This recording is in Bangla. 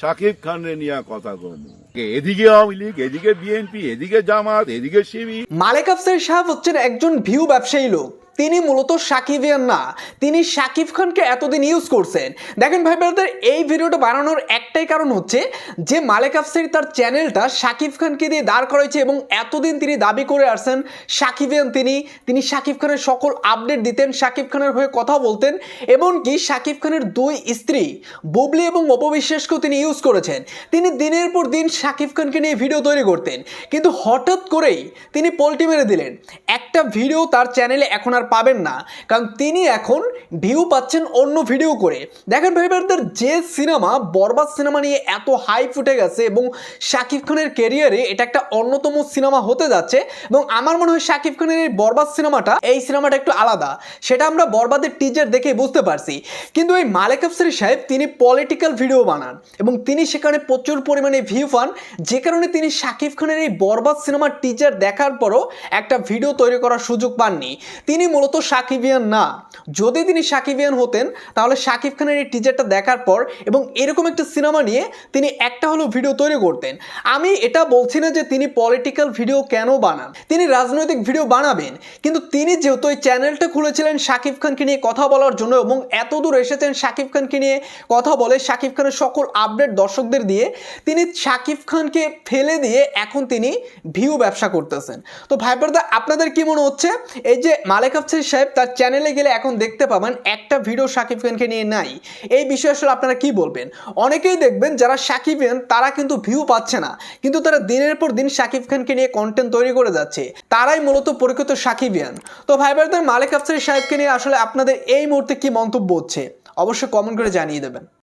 সাকিব খানের নিয়ে কথা কম। এদিকে আওয়ামী লীগ, এদিকে বিএনপি, এদিকে জামাত, এদিকে শিবি মালেক আফসার সাহেব হচ্ছেন একজন ভিউ ব্যবসায়ী লোক। তিনি মূলত সাকিবিয়ান না। তিনি সাকিব খানকে এতদিন ইউজ করছেন। দেখেন ভাই ব্রাদার, এই ভিডিওটা বানানোর একটাই কারণ হচ্ছে যে মালেক আফসারি তার চ্যানেলটা সাকিব খানকে দিয়ে দাঁড় করাইছে এবং এতদিন তিনি দাবি করে আসছেন সাকিবিয়ান তিনি তিনি সাকিব খানের সকল আপডেট দিতেন, সাকিব খানের হয়ে কথা বলতেন এমনকি সাকিব খানের দুই স্ত্রী, বুবলি এবং অপবিশ্বাসকেও তিনি ইউজ করেছেন। তিনি দিনের পর দিন সাকিব খানকে নিয়ে ভিডিও তৈরি করতেন। কিন্তু হঠাৎ করেই তিনি পোল্টি মেরে দিলেন। একটা ভিডিও তার চ্যানেলে এখন আর পাবেন না। কারণ তিনি এখন ভিউ পাচ্ছেন অন্য ভিডিও করে। দেখেন ভাই ব্রাদার যে সিনেমা বরবাদ সিনেমা নিয়ে এত হাই ফুটে গেছে এবং শাকিব খানের কেরিয়ারে এটা একটা অন্যতম সিনেমা হতে যাচ্ছে এবং আমার মনে হয় শাকিব খানের এই বরবাদ সিনেমাটা এই সিনেমাটা একটু আলাদা। সেটা আমরা বরবাদের টিজার দেখে বুঝতে পারছি। কিন্তু এই মালেক আফসারি সাহেব তিনি পলিটিক্যাল ভিডিও বানান এবং তিনি সেখানে প্রচুর পরিমাণে ভিউ পান। যে কারণে তিনি শাকিব খানের এই বরবাদ সিনেমার টিজার দেখার পরও একটা ভিডিও তৈরি করার সুযোগ পাননি। তিনি মূলত সাকিবিয়ান না। যদি তিনি সাকিবিয়ান হতেন, তাহলে শাকিব খানের এই টিজারটা দেখার পর এবং এরকম একটা সিনেমা নিয়ে তিনি একটা হলো ভিডিও তৈরি করতেন। আমি এটা বলছি না যে তিনি পলিটিক্যাল ভিডিও কেন বানান। তিনি রাজনৈতিক ভিডিও বানাবেন, কিন্তু তিনি যেহেতু এই চ্যানেলটা খুলেছিলেন শাকিব খানকে নিয়ে কথা বলার জন্য এবং এত দূর এসেছেন শাকিব খানকে নিয়ে কথা বলে শাকিব খানের সকল আপডেট দর্শকদের দিয়ে, তিনি শাকিব খানকে ফেলে দিয়ে এখন তিনি ভিউ ব্যবসা করতেছেন। তো ভাই ব্রাদা আপনাদের কি মনে হচ্ছে? এই যে মালেক আফসার সাহেব, তার চ্যানেলে গেলে এখন দেখতে পাবেন একটা ভিডিও শাকিব খানকে নিয়ে নাই। এই বিষয়ে আসলে আপনারা কি বলবেন? অনেকেই দেখবেন যারা সাকিবিয়ান তারা কিন্তু ভিউ পাচ্ছে না। কিন্তু তারা দিনের পর দিন শাকিব খানকে নিয়ে কন্টেন্ট তৈরি করে যাচ্ছে। তারাই মূলত পরিচিত সাকিবিয়ান তো ভাই ব্রাদার মালেক আফসার সাহেবকে নিয়ে আসলে আপনাদের এই মুহূর্তে কি মন্তব্য হচ্ছে? অবশ্যই কমেন্ট করে জানিয়ে দেবেন।